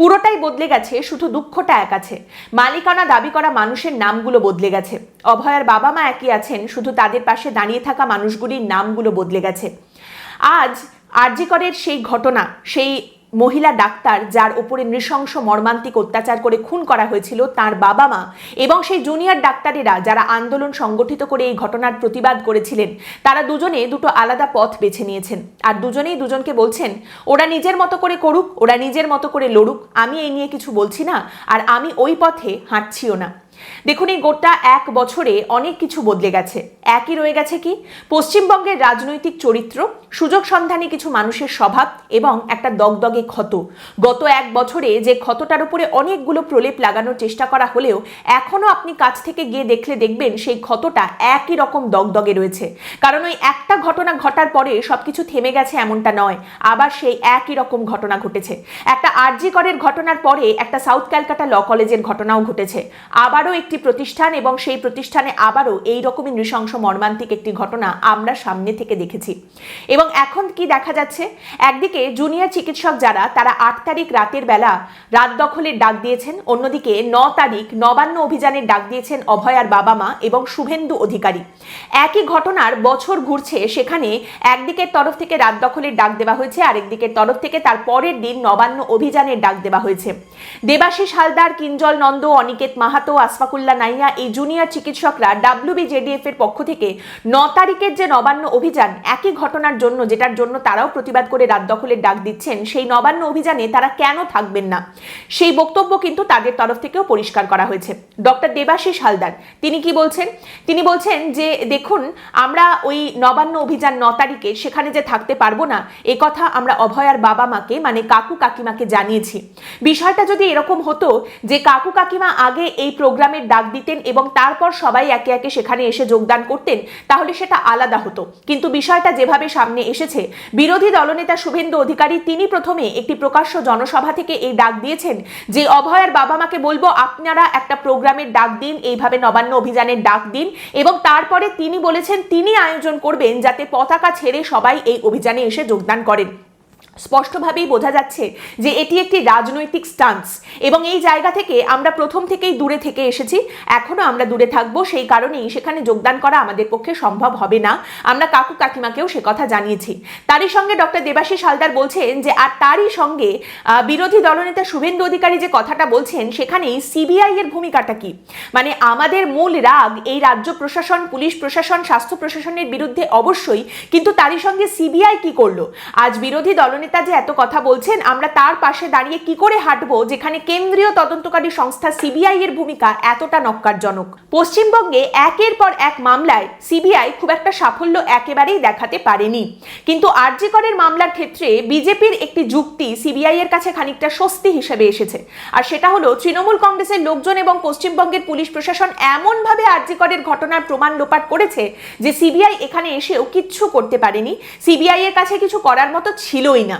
পুরোটাই বদলে গেছে, শুধু দুঃখটা এক আছে। মালিকানা দাবি করা মানুষের নামগুলো বদলে গেছে। অভয়ার বাবা মা একই আছেন, শুধু তাদের পাশে দাঁড়িয়ে থাকা মানুষগুলির নামগুলো বদলে গেছে। আজ আরজিকরের সেই ঘটনা, সেই মহিলা ডাক্তার যার উপরে নৃশংস মর্মান্তিক অত্যাচার করে খুন করা হয়েছিল তার বাবা মা এবং সেই জুনিয়র ডাক্তারেরা যারা আন্দোলন সংগঠিত করে এই ঘটনার প্রতিবাদ করেছিলেন, তারা দুজনে দুটো আলাদা পথ বেছে নিয়েছেন। আর দুজনেই দুজনকে বলছেন, ওরা নিজের মতো করে করুক, ওরা নিজের মতো করে লড়ুক, আমি এই নিয়ে কিছু বলছি না, আর আমি ওই পথে হাঁটছিও না। দেখুন, এই গোটা এক বছরে অনেক কিছু বদলে গেছে। একই রয়ে গেছে কি? পশ্চিমবঙ্গের রাজনৈতিক চরিত্র, সুযোগ সন্ধানী কিছু মানুষের স্বভাব এবং একটা দগদগে ক্ষত। গত এক বছরে যে ক্ষতটার উপরে অনেকগুলো প্রলেপ লাগানোর চেষ্টা করা হলেও এখনও আপনি কাছ থেকে গিয়ে দেখলে দেখবেন সেই ক্ষতটা একই রকম দগদগে রয়েছে। কারণ ওই একটা ঘটনা ঘটার পরে সবকিছু থেমে গেছে এমনটা নয়, আবার সেই একই রকম ঘটনা ঘটেছে। একটা আরজি করের ঘটনার পরে একটা সাউথ ক্যালকাটা ল কলেজের ঘটনাও ঘটেছে। আবারও একটি প্রতিষ্ঠান এবং সেই প্রতিষ্ঠানে আবারও এই রকমই নৃশংস মর্মান্তিক একটি ঘটনা আমরা সামনে থেকে দেখেছি। এবং এখন কি দেখা যাচ্ছে? একদিকে জুনিয়র চিকিৎসক যারা, তারা আট তারিখ রাতের বেলা রাত দখলের ডাক দিয়েছেন, অন্যদিকে ন তারিখ নবান্ন অভিযানের ডাক দিয়েছেন অভয়ার বাবা মা এবং শুভেন্দু অধিকারী। একই ঘটনার বছর ঘুরছে, সেখানে একদিকের তরফ থেকে রাত দখলের ডাক দেওয়া হয়েছে, আরেকদিকের তরফ থেকে তার পরের দিন নবান্ন অভিযানের ডাক দেওয়া হয়েছে। দেবাশিস হালদার, কিঞ্জল নন্দ, অনিকেত মাহাতো আসফাকুল্লা নাইয়া, এই জুনিয়র চিকিৎসকরা ডাব্লিউবিজেডিএফ এর পক্ষ থেকে ন তারিখের যে নবান্ন অভিযান, একই ঘটনার জন্য, যেটার জন্য তারাও প্রতিবাদ করে রাত দখলের ডাক দিচ্ছেন, সেই নবান্ন অভিযানে তারা কেন থাকবেন না? সেই বক্তব্য কিন্তু তাদের তরফ থেকেও পরিষ্কার করা হয়েছে। ডক্টর দেবাশিস হালদার, তিনি কি বলছেন? তিনি বলছেন যে, দেখুন, আমরা ওই নবান্ন অভিযান ন তারিখে সেখানে যে থাকতে পারব না, এ কথা আমরা অভয়ার বাবা মাকে মানে কাকু কাকিমাকে জানিয়েছি। বিষয়টা যদি এরকম হতো যে, কাকু কাকিমা আগে এই প্রোগ্রামের ডাক দিতেন এবং তারপর সবাই একে একে সেখানে এসে যোগদান করতেন, তাহলে সেটা আলাদা হতো। কিন্তু বিষয়টা যেভাবে সামনে এসেছে, বিরোধী দলনেতা শুভেন্দু অধিকারী তিনি প্রথমে একটি প্রকাশ্য জনসভা থেকে এই ডাক দিয়েছেন যে, অভয়ার বাবা মাকে বলব আপনারা একটা প্রোগ্রামের ডাক দিন, এইভাবে নবান্ন অভিযানের ডাক দিন। এবং তারপরে তিনি বলেছেন, তিনি আয়োজন করবেন যাতে পতাকা ছেড়ে সবাই এই অভিযানে এসে যোগদান করেন। স্পষ্টভাবেই বোঝা যাচ্ছে যে এটি একটি রাজনৈতিক স্টান্স এবং এই জায়গা থেকে আমরা প্রথম থেকেই দূরে থেকে এসেছি। এখনও আমরা দূরে থাকব, সেই কারণেই সেখানে যোগদান করা আমাদের পক্ষে সম্ভব হবে না। আমরা কাকু কাকিমাকেও সে কথা জানিয়েছি। তারই সঙ্গে ডক্টর দেবাশিস হালদার বলছেন যে, আর তারই সঙ্গে বিরোধী দলনেতা শুভেন্দু অধিকারী যে কথাটা বলছেন, সেখানেই সিবিআই এর ভূমিকাটা কি? মানে আমাদের মূল রাগ এই রাজ্য প্রশাসন, পুলিশ প্রশাসন, স্বাস্থ্য প্রশাসনের বিরুদ্ধে অবশ্যই, কিন্তু তারই সঙ্গে সিবিআই কি করল? আজ বিরোধী দলনেতা যে এত কথা বলছেন, আমরা তার পাশে দাঁড়িয়ে কি করে হাঁটবো, যেখানে কেন্দ্রীয় তদন্তকারী সংস্থা সিবিআই এর ভূমিকা এতটা নক্কারজনক? পশ্চিমবঙ্গে একের পর এক মামলায় সিবিআই খুব একটা সাফল্য একেবারেই দেখাতে পারেনি। কিন্তু আরজিকরের মামলার ক্ষেত্রে বিজেপির একটি যুক্তি সিবিআই এর কাছে খানিকটা স্বস্তি হিসেবে এসেছে। আর সেটা হলো, তৃণমূল কংগ্রেসের লোকজন এবং পশ্চিমবঙ্গের পুলিশ প্রশাসন এমনভাবে আরজিকরের ঘটনার প্রমাণ লোপাট করেছে যে সিবিআই এখানে এসেও কিচ্ছু করতে পারেনি। সিবিআই এর কাছে কিছু করার মতো ছিলই না।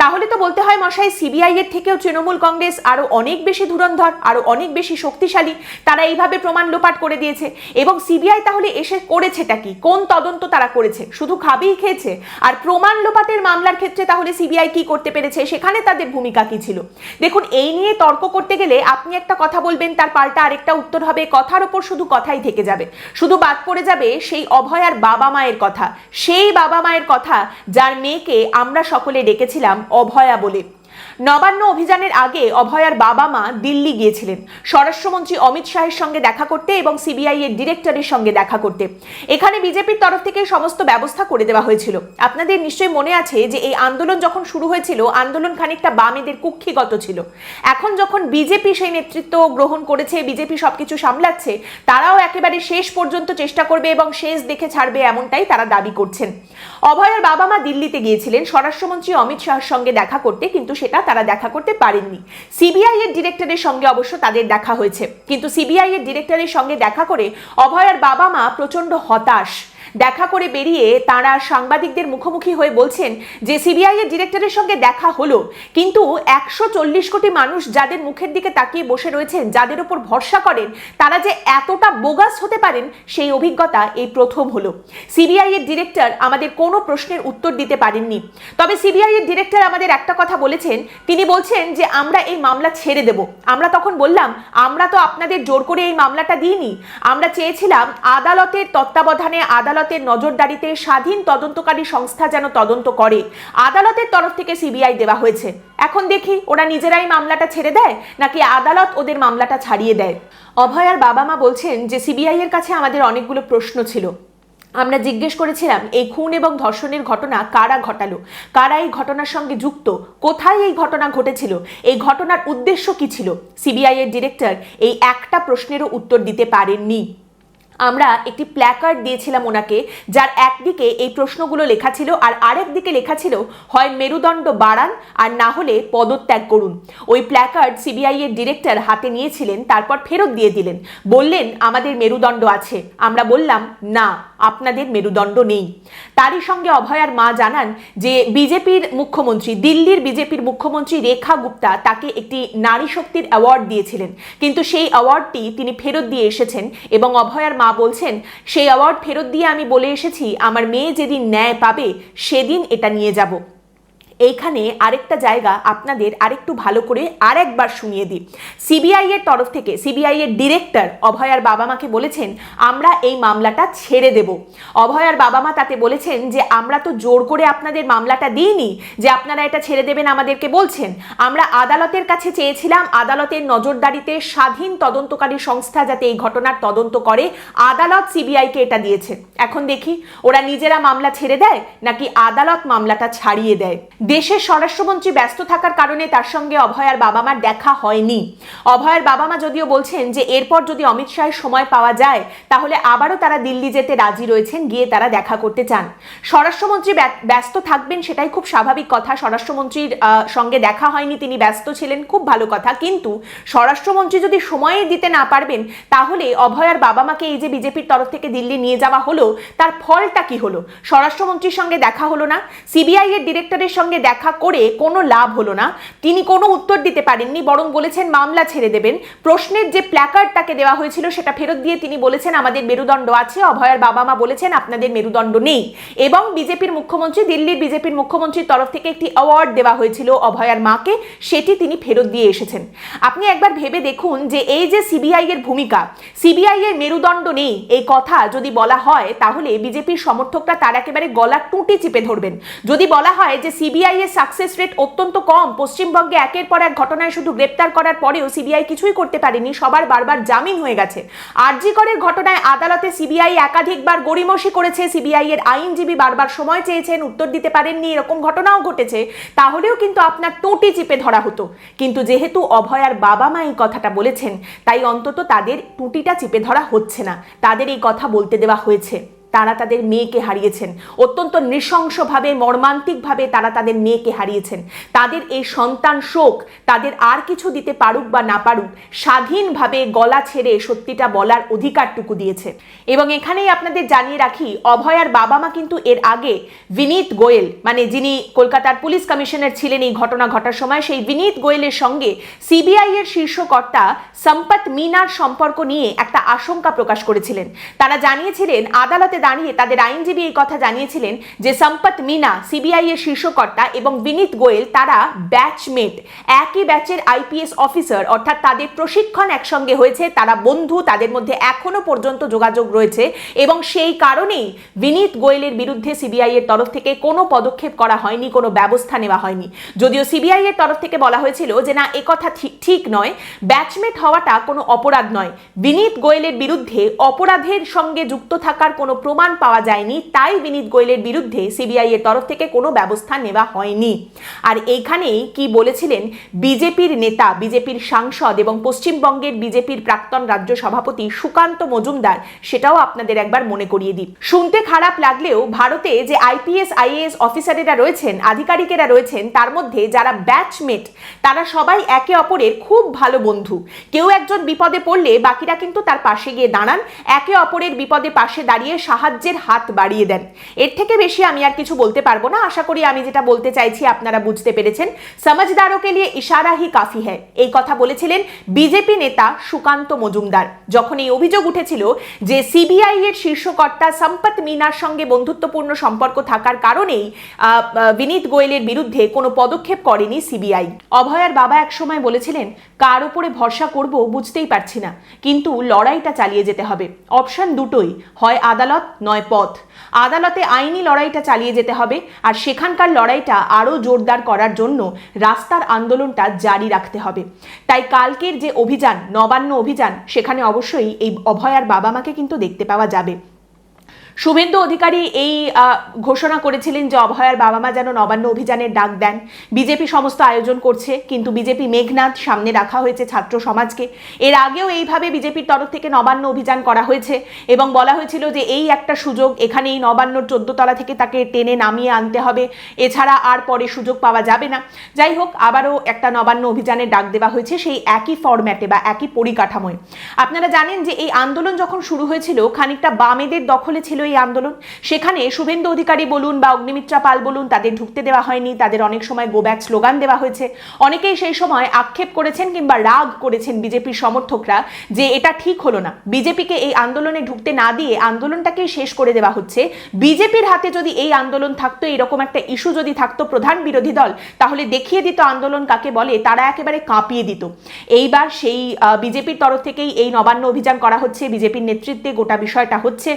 তাহলে তো বলতে হয় মশাই সিবিআই এর থেকেও তৃণমূল কংগ্রেস আরও অনেক বেশি ধুরন্ধর, আরও অনেক বেশি শক্তিশালী, তারা এইভাবে প্রমাণ লোপাট করে দিয়েছে। এবং সিবিআই তাহলে এসে করেছেটা কি? কোন তদন্ত তারা করেছে? শুধু খাবেই খেয়েছে? আর প্রমাণ লোপাটের মামলার ক্ষেত্রে তাহলে সিবিআই কি করতে পেরেছে? সেখানে তাদের ভূমিকা কি ছিল? দেখুন, এই নিয়ে তর্ক করতে গেলে আপনি একটা কথা বলবেন, তার পাল্টা আরেকটা উত্তর হবে, কথার ওপর শুধু কথাই থেকে যাবে। শুধু বাদ পড়ে যাবে সেই অভয়ার বাবা মায়ের কথা। সেই বাবা মায়ের কথা যার মেয়েকে আমরা সকলে ডেকেছিলাম অভয়া বলে। নবান্ন অভিযানের আগে অভয়ার বাবা মা দিল্লি গিয়েছিলেন। স্বরাষ্ট্রমন্ত্রী অমিত শাহের সঙ্গে দেখা করতে এবং সিবিআই এর ডিরেক্টরের সঙ্গে দেখা করতে। এখানে বিজেপির তরফ থেকে সমস্ত ব্যবস্থা করে দেওয়া হয়েছিল। আপনাদের নিশ্চয়ই মনে আছে যে এই আন্দোলন যখন শুরু হয়েছিল, আন্দোলন খানিকটা বামেদের কুক্ষিগত ছিল। এখন যখন বিজেপি সেই নেতৃত্ব গ্রহণ করেছে, বিজেপি সবকিছু সামলাচ্ছে, তারাও একেবারে শেষ পর্যন্ত চেষ্টা করবে এবং শেষ দেখে ছাড়বে এমনটাই তারা দাবি করছেন। অভয়ের বাবা মা দিল্লিতে গিয়েছিলেন। স্বরাষ্ট্রমন্ত্রী অমিত শাহের সঙ্গে দেখা করতে, কিন্তু সেটা তারা দেখা করতে পারেননি। সিবিআই এর ডিরেক্টরের সঙ্গে অবশ্য তাদের দেখা হয়েছে। কিন্তু সিবিআই এর ডিরেক্টরের সঙ্গে দেখা করে অভয়ের বাবা মা প্রচণ্ড হতাশ। দেখা করে বেরিয়ে তারা সাংবাদিকদের মুখোমুখি হয়ে বলছেন যে সিবিআই এর ডিরেক্টরের সঙ্গে দেখা হলো। কিন্তু একশো চল্লিশ কোটি মানুষ যাদের মুখের দিকে তাকিয়ে বসে রয়েছেন, যাদের উপর ভরসা করেন, তারা যে এতটা বোগাস হতে পারেন, সেই অভিজ্ঞতা এই প্রথম হলো। সিবিআই এর ডিরেক্টর আমাদের কোনো প্রশ্নের উত্তর দিতে পারেননি। তবে সিবিআই এর ডিরেক্টর আমাদের একটা কথা বলেছেন। তিনি বলছেন যে, আমরা এই মামলা ছেড়ে দেব। আমরা তখন বললাম, আমরা তো আপনাদের জোর করে এই মামলাটা দিইনি। আমরা চেয়েছিলাম আদালতের তত্ত্বাবধানে আদালতের নজরদারিতে স্বাধীন তদন্তকারী সংস্থা যেন তদন্ত করে, আদালতের তরফ থেকে সিবিআই দেওয়া হয়েছে। এখন দেখি ওরা নিজেরাই মামলাটা ছেড়ে দেয় নাকি আদালত ওদের মামলাটা ছাড়িয়ে দেয়? অভয়ার বাবা মা বলছেন যে সিবিআই এর কাছে আমাদের অনেকগুলো প্রশ্ন ছিল। আমরা জিজ্ঞেস করেছিলাম, এই খুন এবং ধর্ষণের ঘটনা কারা ঘটালো? কারা এই ঘটনার সঙ্গে যুক্ত? কোথায় এই ঘটনা ঘটেছিল? এই ঘটনার উদ্দেশ্য কি ছিল? সিবিআই এর ডিরেক্টর এই একটা প্রশ্নেরও উত্তর দিতে পারেননি। আমরা একটি প্ল্যাকার্ড দিয়েছিলাম ওনাকে, যার একদিকে এই প্রশ্নগুলো লেখা ছিল আর আরেক দিকে লেখা ছিল, হয় মেরুদণ্ড বাড়ান আর না হলে পদত্যাগ করুন। ওই প্ল্যাকার্ড সিবিআই এর ডিরেক্টর হাতে নিয়েছিলেন, তারপর ফেরত দিয়ে দিলেন। বললেন, আমাদের মেরুদণ্ড আছে। আমরা বললাম, না, আপনাদের মেরুদণ্ড নেই। তারই সঙ্গে অভয়ার মা জানান যে, বিজেপির মুখ্যমন্ত্রী, দিল্লির বিজেপির মুখ্যমন্ত্রী রেখা গুপ্তা তাকে একটি নারী শক্তির অ্যাওয়ার্ড দিয়েছিলেন। কিন্তু সেই অ্যাওয়ার্ডটি তিনি ফেরত দিয়ে এসেছেন এবং অভয়ার মা বলছেন, সেই অ্যাওয়ার্ড ফেরত দিয়ে আমি বলে এসেছি, আমার মেয়ে যেদিন ন্যায় পাবে, সেদিন এটা নিয়ে যাব। এইখানে আরেকটা জায়গা আপনাদের আরেকটু ভালো করে আরেকবার শুনিয়ে দিই। সিবিআই এর তরফ থেকে সিবিআই এর ডিরেক্টর অভয়ার বাবা মাকে বলেছেন, আমরা এই মামলাটা ছেড়ে দেব। অভয়ার বাবা মা তাতে বলেছেন যে, আমরা তো জোর করে আপনাদের মামলাটা দিইনি যে আপনারা এটা ছেড়ে দেবেন আমাদেরকে। বলছেন, আমরা আদালতের কাছে চেয়েছিলাম আদালতের নজরদারিতে স্বাধীন তদন্তকারী সংস্থা যাতে এই ঘটনার তদন্ত করে। আদালত সিবিআইকে এটা দিয়েছে। এখন দেখি, ওরা নিজেরা মামলা ছেড়ে দেয় নাকি আদালত মামলাটা ছাড়িয়ে দেয়? দেশের স্বরাষ্ট্রমন্ত্রী ব্যস্ত থাকার কারণে তার সঙ্গে অভয়ার বাবা মার দেখা হয়নি। অভয়ার বাবা মা যদিও বলছেন যে, এরপর যদি অমিত শাহের সময় পাওয়া যায়, তাহলে আবারও তারা দিল্লি যেতে রাজি রয়েছেন, গিয়ে তারা দেখা করতে চান। স্বরাষ্ট্রমন্ত্রী ব্য- ব্যস্ত থাকবেন সেটাই খুব স্বাভাবিক কথা। স্বরাষ্ট্রমন্ত্রীর সঙ্গে দেখা হয়নি, তিনি ব্যস্ত ছিলেন, খুব ভালো কথা। কিন্তু স্বরাষ্ট্রমন্ত্রী যদি সময়ে দিতে না পারবেন, তাহলে অভয়ার বাবা মাকে এই যে বিজেপির তরফ থেকে দিল্লি নিয়ে যাওয়া হলো, তার ফলটা কি হলো? স্বরাষ্ট্রমন্ত্রীর সঙ্গে দেখা হলো না। সিবিআই এর ডিরেক্টরের সঙ্গে দেখা করে কোনো লাভ হলো না। তিনি কোনো উত্তর দিতে পারেননি, বরং বলেছেন মামলা ছেড়ে দেবেন। প্রশ্নের যে প্ল্যাকার্ড তাকে দেওয়া হয়েছিল সেটা ফেরত দিয়ে তিনি বলেছেন, আমাদের মেরুদণ্ড আছে। অভয়ার বাবা মা বলেছেন, আপনাদের মেরুদণ্ড নেই। এবং বিজেপির মুখ্যমন্ত্রী, দিল্লির বিজেপির মুখ্যমন্ত্রীর তরফ থেকে একটি অ্যাওয়ার্ড দেওয়া হয়েছিল অভয়ার মাকে। সেটি তিনি ফেরত দিয়ে এসেছেন। আপনি একবার ভেবে দেখুন যে এই যে সিবিআই এর ভূমিকা সিবিআই এর মেরুদণ্ড নেই, এই কথা যদি বলা হয়, তাহলে বিজেপির সমর্থকরা তার একেবারে গলা টুটি চিপে ধরবেন। যদি বলা হয় যে সিবিআই এর সাকসেস রেট অত্যন্ত কম। পশ্চিমবঙ্গে একের পর এক ঘটনায় শুধু গ্রেপ্তার করার পরেও সিবিআই কিছুই করতে পারেনি। সবার বারবার জামিন হয়ে গেছে। আরজি করের ঘটনায় আদালতে সিবিআই একাধিকবার গড়িমসি করেছে। সিবিআই এর আইনজীবী বারবার সময় চেয়েছেন, উত্তর দিতে পারেননি, এরকম ঘটনাও ঘটেছে। তাহলেও কিন্তু আপনার টোটি চিপে ধরা হতো। কিন্তু যেহেতু অভয়ার বাবা মা এই কথাটা বলেছেন, তাই অন্তত তাদের টুটিটা চিপে ধরা হচ্ছে না। তাদের এই কথা বলতে দেওয়া হয়েছে। তারা তাদের মেয়েকে হারিয়েছেন। অত্যন্ত নৃশংসভাবে, মর্মান্তিকভাবে তারা তাদের মেয়েকে হারিয়েছেন। তাদের এই সন্তান শোক তাদের আর কিছু দিতে পারুক বা না পারুক, স্বাধীনভাবে গলা ছেড়ে সত্যিটা বলার অধিকারটুকু দিয়েছে। এবং এখানেই আপনাদের জানিয়ে রাখি, অভয়ার বাবা মা কিন্তু এর আগে বিনীত গোয়েল মানে যিনি কলকাতার পুলিশ কমিশনার ছিলেন এই ঘটনা ঘটার সময়, সেই বিনীত গোয়েলের সঙ্গে সিবিআই এর শীর্ষকর্তা সম্পত মিনার সম্পর্ক নিয়ে একটা আশঙ্কা প্রকাশ করেছিলেন। তারা জানিয়েছিলেন, আদালতে দাঁড়িয়ে তাদের আইনজীবী এই কথা জানিয়েছিলেন যে সম্পত মিনা, সিবিআই এর শীর্ষকর্তা এবং বিনীত গোয়েল, তারা ব্যাচমেট একই ব্যাচের আইপিএস অফিসার অর্থাৎ তাদের প্রশিক্ষণ একসঙ্গে হয়েছে, তারা বন্ধু, তাদের মধ্যে এখনও পর্যন্ত যোগাযোগ রয়েছে এবং সেই কারণেই বিনীত গোয়েলের বিরুদ্ধে সিবিআই এর তরফ থেকে কোনো পদক্ষেপ করা হয়নি, কোনো ব্যবস্থা নেওয়া হয়নি। যদিও সিবিআই এর তরফ থেকে বলা হয়েছিল যে, না একথা ঠিক- ঠিক নয় ব্যাচমেট হওয়াটা কোনো অপরাধ নয়। বিনীত গোয়েলের বিরুদ্ধে অপরাধের সঙ্গে যুক্ত থাকার কোনো প্রমাণ পাওয়া যায়নি, তাই বিনীত গোয়েলের বিরুদ্ধে সিবিআই এর তরফ থেকে কোনো ব্যবস্থা নেওয়া হয়নি। আর এইখানেই কি বলেছিলেন বিজেপির নেতা, বিজেপির সাংসদ এবং পশ্চিমবঙ্গের বিজেপির প্রাক্তন রাজ্য সভাপতি সুকান্ত মজুমদার, সেটাও আপনাদের একবার মনে করিয়ে দিই। শুনতে খারাপ লাগলেও ভারতে যে আইপিএস, আইএএস অফিসারেরা রয়েছেন, আধিকারিকেরা রয়েছেন, তার মধ্যে যারা ব্যাচমেট, তারা সবাই একে অপরের খুব ভালো বন্ধু। কেউ একজন বিপদে পড়লে বাকিরা কিন্তু তার পাশে গিয়ে দাঁড়ান, একে অপরের বিপদে পাশে দাঁড়িয়ে সাহায্যের হাত বাড়িয়ে দেন। এর থেকে বেশি আমি আর কিছু বলতে পারব না। আশা করি আমি যেটা বলতে চাইছি আপনারা বুঝতে পেরেছেন। সমাজদারকে লিয়ে ইশারা হি কাফি হ্যায়। এই কথা বলেছিলেন বিজেপি নেতা সুকান্ত মজুমদার। যখন এই অভিযোগ উঠেছিল যে সিবিআই এর শীর্ষকর্তা সম্পত মিনার সঙ্গে বন্ধুত্বপূর্ণ সম্পর্ক থাকার কারণেই বিনীত গোয়েলের বিরুদ্ধে কোনো পদক্ষেপ করেনি সিবিআই। অভয়ার বাবা একসময় বলেছিলেন, কার উপরে ভরসা করব বুঝতেই পারছি না। কিন্তু লড়াইটা চালিয়ে যেতে হবে। অপশন দুটোই। হয় আদালত নয় পথ। আদালতে আইনি লড়াইটা চালিয়ে যেতে হবে আর সেখানকার লড়াইটা আরও জোরদার করার জন্য রাস্তার আন্দোলনটা জারি রাখতে হবে। তাই কালকের যে অভিযান, নবান্ন অভিযান, সেখানে অবশ্যই এই অভয়ার বাবা মাকে কিন্তু দেখতে পাওয়া যাবে। শুভেন্দু অধিকারী এই ঘোষণা করেছিলেন যে অভয়ার বাবা মা যেন নবান্ন অভিযানের ডাক দেন। বিজেপি সমস্ত আয়োজন করছে, কিন্তু বিজেপি মেঘনাথ সামনে রাখা হয়েছে ছাত্র সমাজকে। এর আগেও এইভাবে বিজেপির তরফ থেকে নবান্ন অভিযান করা হয়েছে এবং বলা হয়েছিল যে এই একটা সুযোগ এখানে এই নবান্নর চোদ্দ তলা থেকে তাকে টেনে নামিয়ে আনতে হবে। এছাড়া আর পরে সুযোগ পাওয়া যাবে না। যাই হোক, আবারও একটা নবান্ন অভিযানের ডাক দেওয়া হয়েছে সেই একই ফরম্যাটে বা একই পরিকাঠামোয়। আপনারা জানেন যে এই আন্দোলন যখন শুরু হয়েছিল, খানিকটা বামেদের দখলে ছিল এই আন্দোলন। সেখানে শুভেন্দু অধিকারী বলুন বা অগ্নিমিত্রা পাল বলুন, তাদের ঢুকতে দেওয়া হয়নি, তাদের অনেক সময় গো ব্যাক স্লোগান দেওয়া হয়েছে। অনেকেই সেই সময় আক্ষেপ করেছেন কিংবা রাগ করেছেন বিজেপির সমর্থকরা যে এটা ঠিক হলো না। বিজেপিকে এই আন্দোলনে ঢুকতে না দিয়ে আন্দোলনটাকেই শেষ করে দেওয়া হচ্ছে। বিজেপির হাতে যদি এই আন্দোলন থাকতো, এরকম একটা ইস্যু যদি থাকতো প্রধান বিরোধী দল, তাহলে দেখিয়ে দিত আন্দোলন কাকে বলে, তারা একেবারে কাঁপিয়ে দিত। এইবার সেই বিজেপির তরফ থেকেই এই নবান্ন অভিযান করা হচ্ছে, বিজেপির নেতৃত্বে গোটা বিষয়টা হচ্ছে।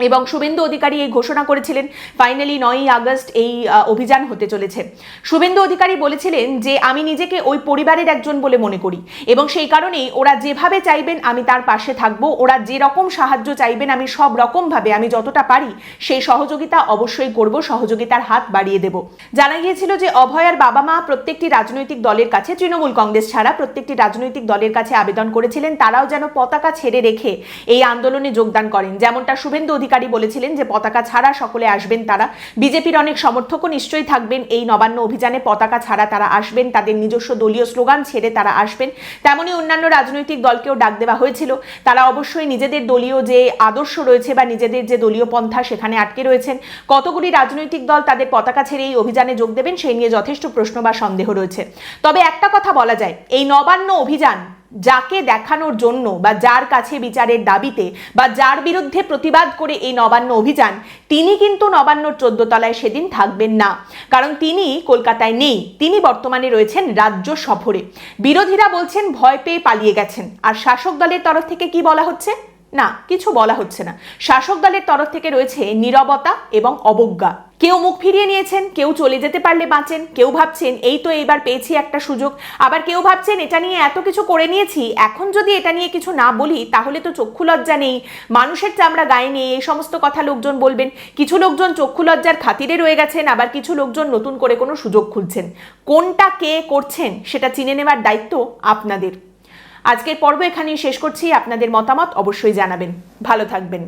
এবং শুভেন্দু অধিকারী এই ঘোষণা করেছিলেন ফাইনালি নয়ই আগস্ট এই অভিযান হতে চলেছে। শুভেন্দু অধিকারী বলেছিলেন যে, আমি নিজেকে ওই পরিবারের একজন বলে মনে করি এবং সেই কারণেই ওরা যেভাবে চাইবেন আমি তার পাশে থাকব, ওরা যে রকম সাহায্য চাইবেন আমি সব রকমভাবে আমি যতটা পারি সেই সহযোগিতা অবশ্যই করব, সহযোগিতার হাত বাড়িয়ে দেব। জানা গিয়েছিল যে, অভয়ার বাবা মা প্রত্যেকটি রাজনৈতিক দলের কাছে, তৃণমূল কংগ্রেস ছাড়া প্রত্যেকটি রাজনৈতিক দলের কাছে আবেদন করেছিলেন, তারাও যেন পতাকা ছেড়ে রেখে এই আন্দোলনে যোগদান করেন। যেমনটা শুভেন্দু অধিকারী বলেছিলেন যে পতাকা ছাড়া সকলে আসবেন তারা। বিজেপির অনেক সমর্থকও নিশ্চয়ই থাকবেন এই নবান্ন অভিযানে। পতাকা ছাড়া তারা আসবেন, তাদের নিজস্ব দলীয় স্লোগান ছেড়ে তারা আসবেন। তেমনি অন্যান্য রাজনৈতিক দলকেও ডাক দেওয়া হয়েছিল। তারা অবশ্যই নিজেদের দলীয় যে আদর্শ রয়েছে বা নিজেদের যে দলীয় পন্থা সেখানে আটকে রয়েছেন। কতগুলি রাজনৈতিক দল তাদের পতাকা ছেড়ে এই অভিযানে যোগ দেবেন, সেই নিয়ে যথেষ্ট প্রশ্ন বা সন্দেহ রয়েছে। তবে একটা কথা বলা যায়, এই নবান্ন অভিযান যাকে দেখানোর জন্য বা যার কাছে বিচারের দাবিতে বা যার বিরুদ্ধে প্রতিবাদ করে এই নবান্ন অভিযান, তিনি কিন্তু নবান্নর চোদ্দ তলায় সেদিন থাকবেন না। কারণ তিনি কলকাতায় নেই, তিনি বর্তমানে রয়েছেন রাজ্য সফরে। বিরোধীরা বলছেন ভয় পেয়ে পালিয়ে গেছেন। আর শাসক দলের তরফ থেকে কি বলা হচ্ছে? না, কিছু বলা হচ্ছে না। শাসক দলের তরফ থেকে রয়েছে নীরবতা এবং অবজ্ঞা। কেউ মুখ ফিরিয়ে নিয়েছেন, কেউ চলে যেতে পারলে বাঁচেন, কেউ ভাবছেন, এই তো এইবার পেয়েছি একটা সুযোগ। আবার কেউ ভাবছেন, এটা নিয়ে এত কিছু করে নিয়েছি, এখন যদি এটা নিয়ে কিছু না বলি, তাহলে তো চক্ষু লজ্জা নেই। মানুষের চামড়া গায়ে নেই এই সমস্ত কথা লোকজন বলবেন। কিছু লোকজন চক্ষু লজ্জার খাতিরে রয়ে গেছেন, আবার কিছু লোকজন নতুন করে কোনো সুযোগ খুঁজছেন। কোনটা কে করছেন, সেটা চিনে নেওয়ার দায়িত্ব আপনাদের। আজকের পর্ব এখানেই শেষ করছি। আপনাদের মতামত অবশ্যই জানাবেন। ভালো থাকবেন।